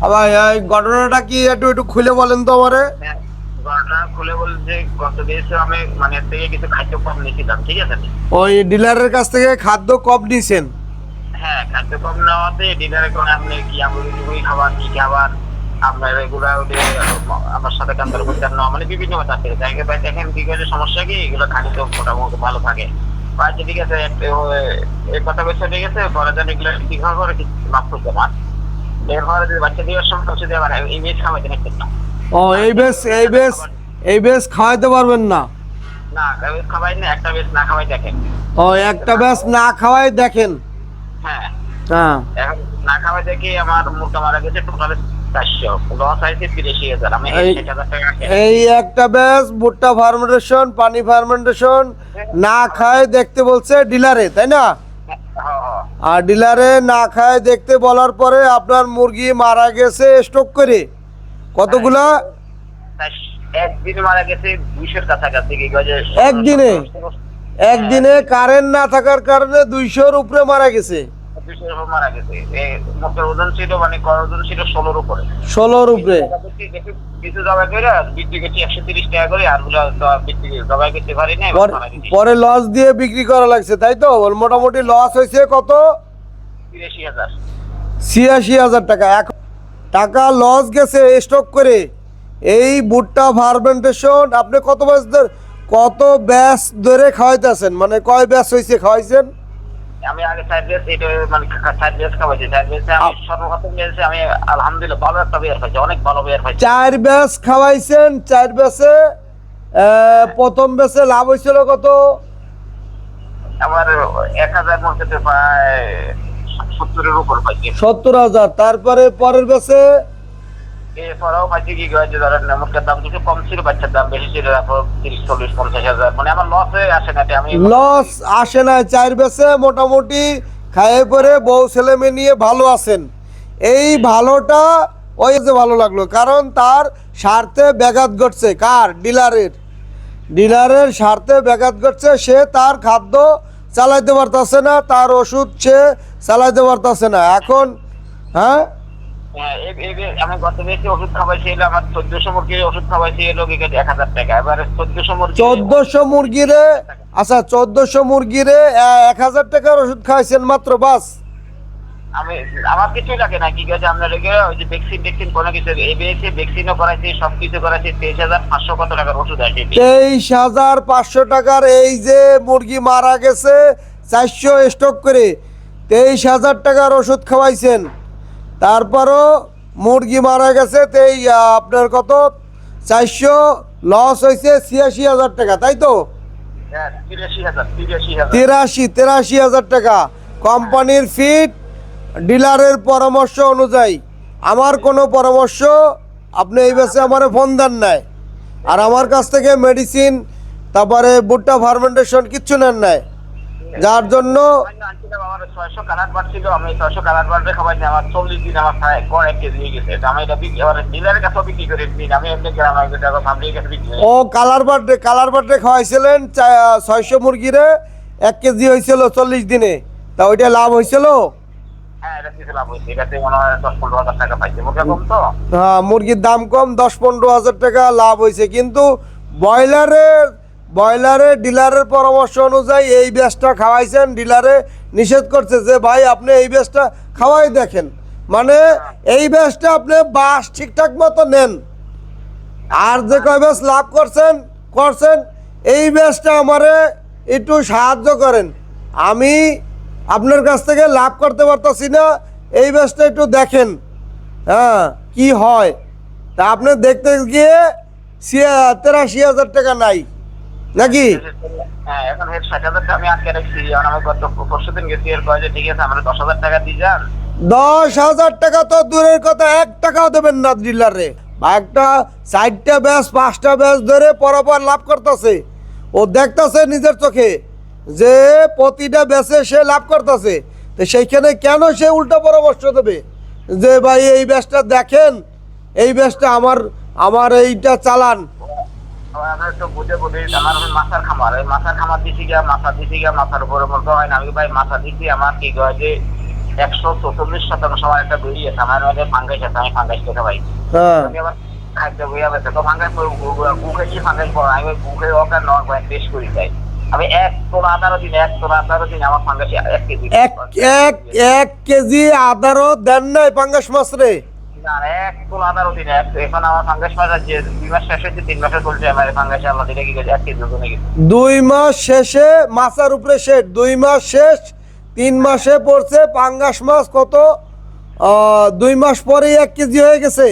আবার এই ঘটনাটা কি একটু একটু খুলে বলেন তো আমারে। হ্যাঁ, ঘটনা খুলে বলছে গত দিয়েছে আমি মানে থেকে কিছু খাদ্য কম নিয়েছিলাম ঠিক আছে? ওই ডিলারের কাছ থেকে খাদ্য কম নিছেন হ্যাঁ খাদ্য কম নেওয়াতে ডিনারে করে আপনি কি আমলি খাবার কি খাবার? আপনার এগুলা আমার সাথে কান্দার করতে নেওয়া মানে বিভিন্ন কথা আছে। দেখে ভাই দেখেন কি করে সমস্যা কি? এগুলো খালি তো মোটামুটি ভালো থাকে। আচ্ছা ঠিক আছে এই কথা বেশি ঠিক আছে পরে যেন এগুলো ঠিক করে লাভ করতে আমার ও এই বেশ এই বেশ এই বেশ খাওয়াইতে পারবেন না। বেশ বেশ ও একটা বেশ না খাওয়াই দেখেন। হ্যাঁ। হ্যাঁ। না খাওয়াই দেখে আমার মুরগা মারা গেছে টোটাল এই- একটা ব্যাস ভুট্টা ফার্মেন্টেশন পানি ফার্মেন্টেশন না খায় দেখতে বলছে ডিলারে তাই না। আর ডিলারে না খায় দেখতে বলার পরে আপনার মুরগি মারা গেছে স্টক করে। কতগুলা? তাই মারা গেছে দুইশোর কাছাকাছি একদিনে? একদিনে কারেন্ট না থাকার কারণে দুইশোর উপরে মারা গেছে। মারা গেছে। মোটের ওজন ছিল মানে কর ওজন ছিল ষোলোর উপরে। ষোলোর উপরে? কিছু জবাই করে বিক্রি করছি একশো তিরিশ টাকা করে আরগুলো জবাই করতে পারি না পরে লস দিয়ে বিক্রি করা লাগছে তাই তো? মোটামুটি লস হয়েছে কত? তিরাশি হাজার। ছিয়াশি হাজার টাকা। এক টাকা লস গেছে স্টক করে। এই ভুট্টা ফার্মেন্টেশন আপনি কত ব্যাস ধরে- কত ব্যাস ধরে খাওয়াইতেছেন? মানে কয় ব্যাস হয়েছে খাওয়াইছেন? আমি আগে সাইড বেস এটা মানে সাইড বেস খাওয়াইছি সাইড বেসে আমি সর্বপ্রথম বেসে আমি আলহামদুলিল্লাহ ভালো একটা বিয়ার পাইছি অনেক ভালো বিয়ার পাইছি চার ব্যাস খাওয়াইছেন চার ব্যাসে প্রথম ব্যাসে লাভ হয়েছিল কত? আমার এক হাজার মধ্যে প্রায় সত্তরের উপর পাইছি। সত্তর হাজার তারপরে পরের ব্যাসে এরপরেও পাইছি কি ধরেন মুরগের দাম কিছু কম ছিল বাচ্চার দাম বেশি ছিল তারপর তিরিশ চল্লিশ পঞ্চাশ হাজার। মানে আমার লস হয়ে আসে না আমি লস আসে না চার মোটামুটি খাইয়ে পরে বউ ছেলে মেয়ে নিয়ে ভালো আছেন। এই ভালোটা ওই যে ভালো লাগল কারণ তার স্বার্থে ব্যাঘাত ঘটছে। কার? ডিলারের। ডিলারের স্বার্থে ব্যাঘাত ঘটছে সে তার খাদ্য চালাইতে পারতাছে না তার ওষুধ সে চালাইতে পারতাছে না। এখন হ্যাঁ? আমি গত বেশি ওষুধ খাওয়াইছি এলো আমার চোদ্দশো মুরগির ওষুধ খাওয়াইছি এলো এক হাজার টাকা। এবারে চোদ্দশো মুরগি চোদ্দশো মুরগিরে আচ্ছা চোদ্দশো মুরগিরে এক হাজার টাকার ওষুধ মাত্র বাস। আমি আমার কিছুই লাগে না কি গেছে আপনার ওই যে ভ্যাকসিন কোনো কিছু এবিএসি ভ্যাকসিনও করাইছি সব কিছু করাইছি তেইশ হাজার পাঁচশো কত টাকার ওষুধ আছে তেইশ হাজার পাঁচশো টাকার এই যে মুরগি মারা গেছে চারশো স্টক করে তেইশ হাজার টাকার ওষুধ খাওয়াইছেন। তারপরও মুরগি মারা গেছে তেই আপনার কত? চারশো লস হয়েছে ছিয়াশি হাজার টাকা তাই তো? হ্যাঁ তিরাশি তিরাশি হাজার। তিরাশি তিরাশি হাজার টাকা। কোম্পানির ফিট ডিলারের পরামর্শ অনুযায়ী। আমার কোনো পরামর্শ আপনি এই বেসে আমার ফোন দেন নাই। আর আমার কাছ থেকে মেডিসিন তারপরে ভুট্টা ফার্মেন্টেশন কিচ্ছু নেন নাই। যার জন্য হয়ে। ও কালার বার্থডে কালার বার্থডে খাওয়াইছিলেন ছয়শো মুরগিরে এক কেজি হয়েছিল চল্লিশ দিনে। তা ওইটা লাভ হয়েছিল হ্যাঁ এটা কিছু লাভ হয়েছে এটাতে মনে হয় দশ পনেরো হাজার টাকা পাইছে। মুখে হ্যাঁ মুরগির দাম কম দশ পনেরো হাজার টাকা লাভ হয়েছে কিন্তু ব্রয়লারের ব্রয়লারের ডিলারের পরামর্শ অনুযায়ী এই ব্যাসটা খাওয়াইছেন। ডিলারে নিষেধ করছে যে, ভাই, আপনি এই ব্যাসটা খাওয়াই দেখেন। মানে এই ব্যাসটা আপনি বাস ঠিকঠাক মতো নেন। আর যে কয় ব্যাস লাভ করছেন করছেন, এই ব্যাসটা আমারে একটু সাহায্য করেন। আমি আপনার কাছ থেকে লাভ করতে পারতাছি না, এই ব্যাসটা একটু দেখেন হ্যাঁ কি হয়। তা আপনি দেখতে গিয়ে তেরাশি হাজার টাকা নাই। নাকি? হ্যাঁ এখন হেড ষাট হাজার আমি আটকে রাখছি। এখন গত পরশু দিন গেছি এর কয়ে ঠিক আছে আমরা দশ হাজার টাকা দিয়ে যান। দশ হাজার টাকা তো দূরের কথা এক টাকাও দেবেন না ডিলারে একটা চারটা ব্যাস পাঁচটা ব্যাস ধরে পরপর লাভ করতেছে। ও দেখতাছে নিজের চোখে যে প্রতিটা ব্যাসে সে লাভ করতেছে। তো সেইখানে কেন সে উল্টা পরামর্শ দেবে? যে ভাই এই ব্যাসটা দেখেন এই ব্যাসটা আমার আমার এইটা চালান। আমরা একটু বুঝে বুঝে আমার মাথার খামার। এই মাথার খামার দিছি গিয়া মাথা দিছি গিয়া মাথার উপরে মুরগা হয় না আমি ভাই মাথা দিছি আমার কি কয় যে একশো চৌচল্লিশ শতাংশ আমার একটা বেরিয়েছে আমার মধ্যে ফাঙ্গাস আছে আমি ফাঙ্গাস খেতে পাই আবার খাদ্য বইয়া গেছে তো ফাঙ্গাস বুকে কি ফাঙ্গাস পড়া আমি ওই বুকে ওকে নয় কয়েক টেস্ট করি তাই। আমি এক তোলা দিন এক তোলা দিন আমার ফাঙ্গাস এক কেজি। এক এক এক কেজি আদারও দেন নাই পাঙ্গাস মাছ রে না এক তোলা আঠারো দিন এখন আমার ফাঙ্গাস মাছ আছে দুই মাস শেষ হচ্ছে তিন মাসে চলছে আমার ফাঙ্গাস আল্লাহ দিলে কি গেছে এক কেজি ওজনে দুই মাস শেষে মাছের উপরে শেষ। দুই মাস শেষ তিন মাসে পড়ছে পাঙ্গাস মাছ কত? দুই মাস পরেই এক কেজি হয়ে গেছে।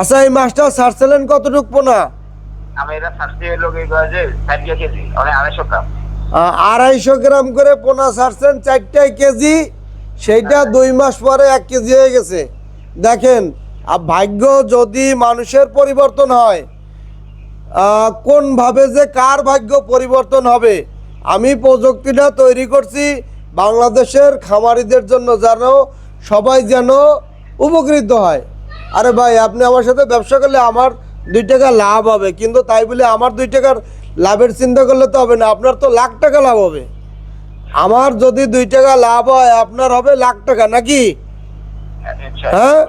আচ্ছা এই মাছটা ছাড়ছিলেন কতটুক পোনা? আমি এটা শাস্তি হলো কি যে ষাট কেজি মানে আড়াইশো গ্রাম। আড়াইশো গ্রাম করে পোনা ছাড়ছেন চারটায় কেজি। সেইটা দুই মাস পরে এক কেজি হয়ে গেছে। দেখেন, আর ভাগ্য যদি মানুষের পরিবর্তন হয় কোনভাবে যে কার ভাগ্য পরিবর্তন হবে, আমি প্রযুক্তিটা তৈরি করছি, বাংলাদেশের খামারিদের জন্য যেন সবাই যেন উপকৃত হয়। আরে ভাই, আপনি আমার সাথে ব্যবসা করলে আমার দুই টাকা লাভ হবে, কিন্তু তাই বলে আমার দুই টাকার লাভের চিন্তা করলে তো হবে না, আপনার তো লাখ টাকা লাভ হবে। আমার যদি দুই টাকা লাভ হয় আপনার হবে লাখ টাকা নাকি? হ্যাঁ?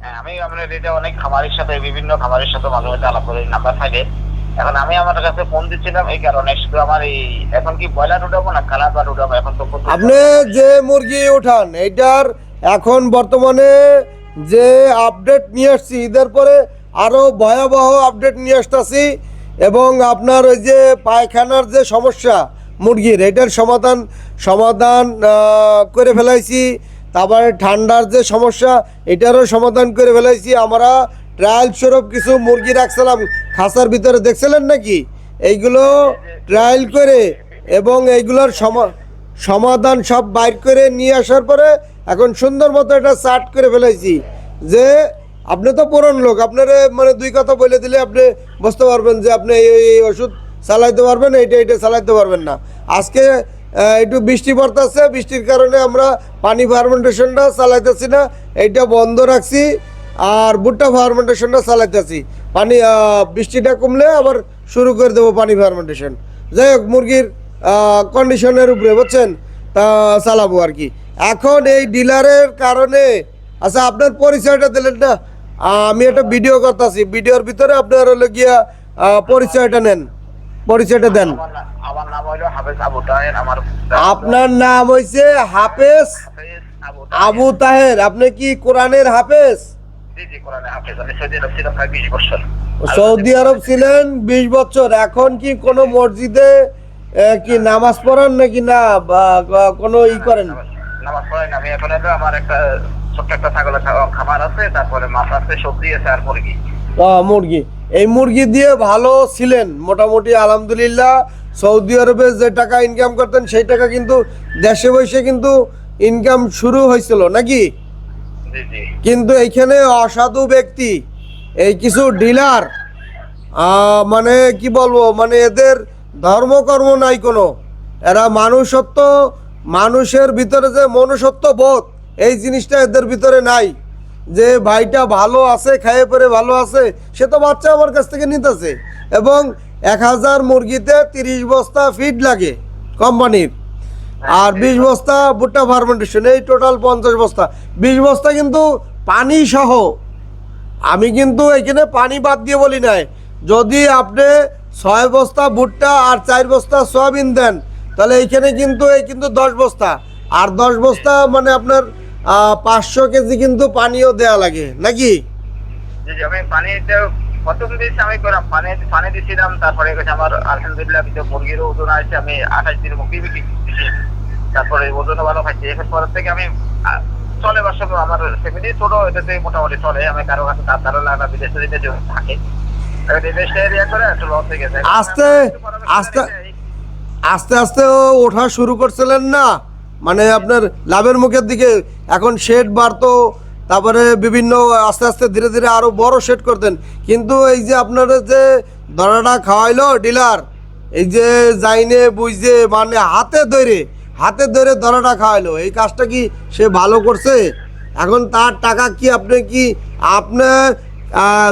হ্যাঁ, আমি আপনার এটা অনেক খামারের সাথে বিভিন্ন খামারের সাথে মাঝে মাঝে আলাপ করি নাম্বার থাকে। এখন আমি আমার কাছে ফোন দিচ্ছিলাম এই কারণে শুধু আমার এই এখন কি ব্রয়লার উঠাবো না কালার বার উঠাবো? এখন তো আপনি যে মুরগি উঠান এইটার এখন বর্তমানে যে আপডেট নিয়ে আসছি ঈদের পরে আরও ভয়াবহ আপডেট নিয়ে আসতেছি এবং আপনার ওই যে পায়খানার যে সমস্যা মুরগির এটার সমাধান সমাধান করে ফেলাইছি। তারপরে ঠান্ডার যে সমস্যা, এটারও সমাধান করে ফেলাইছি। আমরা ট্রায়াল স্বরূপ কিছু মুরগি রাখছিলাম। খাঁচার ভিতরে দেখছিলেন নাকি? এইগুলো ট্রায়াল করে এবং এইগুলোর সমা, সমাধান সব বাইর করে নিয়ে আসার পরে এখন সুন্দর মতো এটা চার্ট করে ফেলেছি যে আপনি তো পুরন লোক, আপনার মানে দুই কথা বলে দিলে আপনি বুঝতে পারবেন যে আপনি এই ওষুধ চালাইতে পারবেন, এইটা এইটা চালাইতে পারবেন না। আজকে একটু বৃষ্টি পড়তেছে, বৃষ্টির কারণে আমরা পানি ফার্মেন্টেশনটা চালাইতেছি না, এইটা বন্ধ রাখছি, আর ভুট্টা ফার্মেন্টেশনটা চালাইতেছি। পানি বৃষ্টিটা কমলে আবার শুরু করে দেবো পানি ফার্মেন্টেশন যাই হোক, মুরগির কন্ডিশনের উপরে, বুঝছেন? তা, চালাবো আর কি। এখন এই ডিলারের কারণে আচ্ছা আপনার পরিচয়টা দিলেন না? আমি একটা ভিডিও করতেছি, ভিডিওর ভিতরে আপনার হলো গিয়া পরিচয়টা নেন। পরিচয়টা দেন। আমার আমার নাম হলো হাফেজ আবু তাহের আমার আপনার নাম হয়েছে হাফেজ আবু তাহের। আপনি কি কোরআনের হাফেজ? সৌদি আরব ছিলেন বিশ বছর। এখন কি কোন মসজিদে কি নামাজ পড়ান নাকি না কোনো ই করেন? নামাজ- নামাজ পড়াই না। আমি এখন আমার একটা ছোট্ট একটা ছাগলের খা- খামার আছে তারপরে মাছ আছে সবজি আছে আর মুরগি। মুরগি। এই মুরগি দিয়ে ভালো ছিলেন মোটামুটি আলহামদুলিল্লাহ। সৌদি আরবে যে টাকা ইনকাম করতেন সেই টাকা কিন্তু দেশে বসে কিন্তু ইনকাম শুরু হয়েছিল নাকি? কিন্তু এইখানে অসাধু ব্যক্তি এই কিছু ডিলার মানে কি বলব মানে এদের ধর্মকর্ম নাই কোনো। এরা মানুষত্ব মানুষের ভিতরে যে মনুষ্যত্ব বোধ এই জিনিসটা এদের ভিতরে নাই। যে ভাইটা ভালো আছে খাইয়ে পরে ভালো আছে, সে তো বাচ্চা আমার কাছ থেকে নিতেছে। এবং এক হাজার মুরগিতে তিরিশ বস্তা ফিড লাগে কোম্পানির আর বিশ বস্তা ভুট্টা ফার্মেন্টেশন এই টোটাল পঞ্চাশ বস্তা। বিশ বস্তা কিন্তু পানি সহ। আমি কিন্তু এখানে পানি বাদ দিয়ে বলি নাই। যদি আপনি ছয় বস্তা ভুট্টা আর চার বস্তা সয়াবিন দেন, তাহলে এইখানে কিন্তু, এই কিন্তু দশ বস্তা। আর দশ বস্তা মানে আপনার পাঁচশো কেজি কিন্তু পানিও দেয়া লাগে নাকি? আমি পানিতে প্রথম দিয়েছি আমি করাম পানি পানি দিয়েছিলাম তারপরে আমার আলহামদুলিল্লাহ কিছু মুরগিরও ওজন আছে আমি আঠাশ দিন মুরগি বিক্রি তারপরে ওজনও ভালো খাচ্ছি এর পর থেকে আমি চলে বাসা আমার ফ্যামিলি ছোট এটাতে মোটামুটি চলে আমি কারও কাছে তার ধারণা লাগা বিদেশে দিতে থাকে আস্তে- আস্তে- আস্তে আস্তে ও ওঠা শুরু করছিলেন না? মানে আপনার লাভের মুখের দিকে এখন শেড বাড়তো, তারপরে বিভিন্ন আস্তে আস্তে ধীরে ধীরে আরও বড় শেড করতেন। কিন্তু এই যে আপনারা যে দরাটা খাওয়াইলো ডিলার এই যে যাইনে বুঝে মানে হাতে ধরে হাতে ধরে দরাটা খাওয়াইলো, এই কাজটা কি সে ভালো করছে? এখন তার টাকা কি আপনি কি আপনার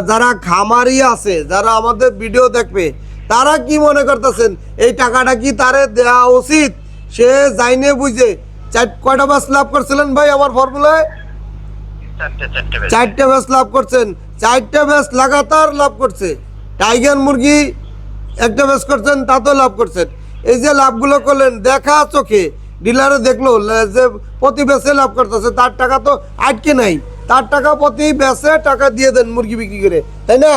যারা খামারি আছে, যারা আমাদের ভিডিও দেখবে, তারা কি মনে করতেছেন, এই টাকাটা কি তারে দেওয়া উচিত? সে যাইনে বুঝে। চার কয়টা ব্যাস লাভ করছিলেন ভাই আমার ফর্মুলায় চারটে ব্যাচ লাভ করছেন। চারটে ব্যাচ লাগাতার লাভ করছে। টাইগার মুরগি একটা ব্যাচ করছেন তাতেও লাভ করছেন। এই যে লাভগুলো করলেন দেখা চোখে। ডিলারে দেখল যে প্রতি ব্যাচে লাভ করতেছে তার টাকা তো আটকে নাই। তার টাকা প্রতি ব্যাচে টাকা দিয়ে দেন মুরগি বিক্রি করে। তাই না?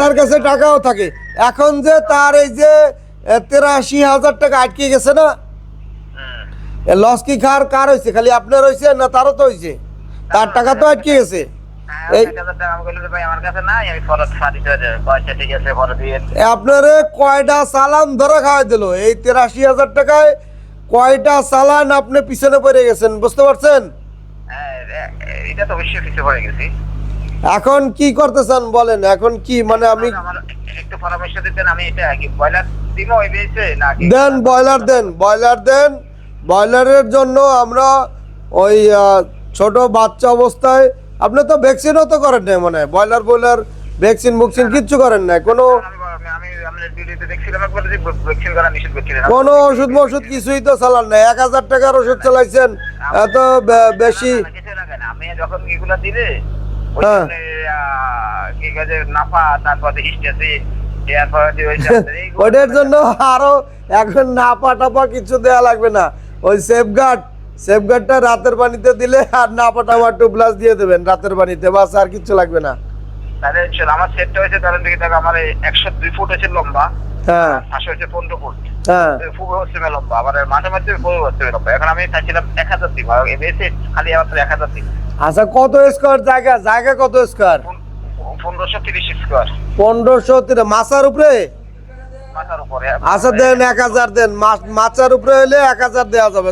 তার কাছে টাকাও থাকে। এখন যে তার এই যে তেরাশি হাজার টাকা আটকে গেছে না? লস কি খার কার হয়েছে খালি আপনার হয়েছে না তারও তো হয়েছে তার টাকা তো আটকে গেছে। হ্যাঁ, আপনারে কয়টা চালান ধরে খাওয়াই দিল? এই তেরাশি হাজার টাকায় কয়টা চালান আপনি পিছনে পড়ে গেছেন বুঝতে পারছেন? এটা তো অবশ্যই কিছু পড়ে গেছি। এখন কি করতেছেন বলেন? এখন কি মানে আমি একটু পরামর্শ দিতেন আমি এটা কি ব্রয়লার দিব ওই বেচে নাকি দেন ব্রয়লার দেন ব্রয়লার দেন। ব্রয়লারের জন্য আমরা ওই ছোট বাচ্চা অবস্থায় আপনি তো ভ্যাকসিনও তো করেন না মানে ব্রয়লার ব্রয়লার ভ্যাকসিন মুকসিন কিচ্ছু করেন না কোনো ভ্যাকসিন কোনো ওষুধ মষুধ কিছুই তো চালান না এক হাজার টাকার ওষুধ চালাইছেন। এত বেশি যখন এগুলা দিলে হ্যাঁ। নাফা তারপরে হিস্টেসি এরপরে যে ওই যে এইগুলো- ওটার জন্য আরও এখন নাপা টাপা কিছু দেওয়া লাগবে না। ওই সেফগার্ড সেফগার্ডটা রাতের পানিতে দিলে আর নাপা টাপা টু প্লাস দিয়ে দেবেন রাতের পানিতে বাস আর কিছু লাগবে না। তাহলে আমার সেটটা হয়েছে দেখো আমার একশো দুই ফুট হচ্ছে লম্বা। হ্যাঁ। পাশে হচ্ছে পনেরো ফুট। হ্যাঁ। ফুট হচ্ছে লম্বা আবার মাঝে মাঝে পনেরো হচ্ছে লম্বা এখন আমি চাইছিলাম এক হাজার দিব এসে খালি আমার এক হাজার দিব আচ্ছা কত স্কোয়ার জায়গা? জায়গা কত স্কোয়ার পনেরোশো তিরিশ স্কোয়ার পনেরোশো মাছার উপরে? আচ্ছা দেন এক হাজার দেন। মাছ- মাছার উপরে হলে এক হাজার দেওয়া যাবে।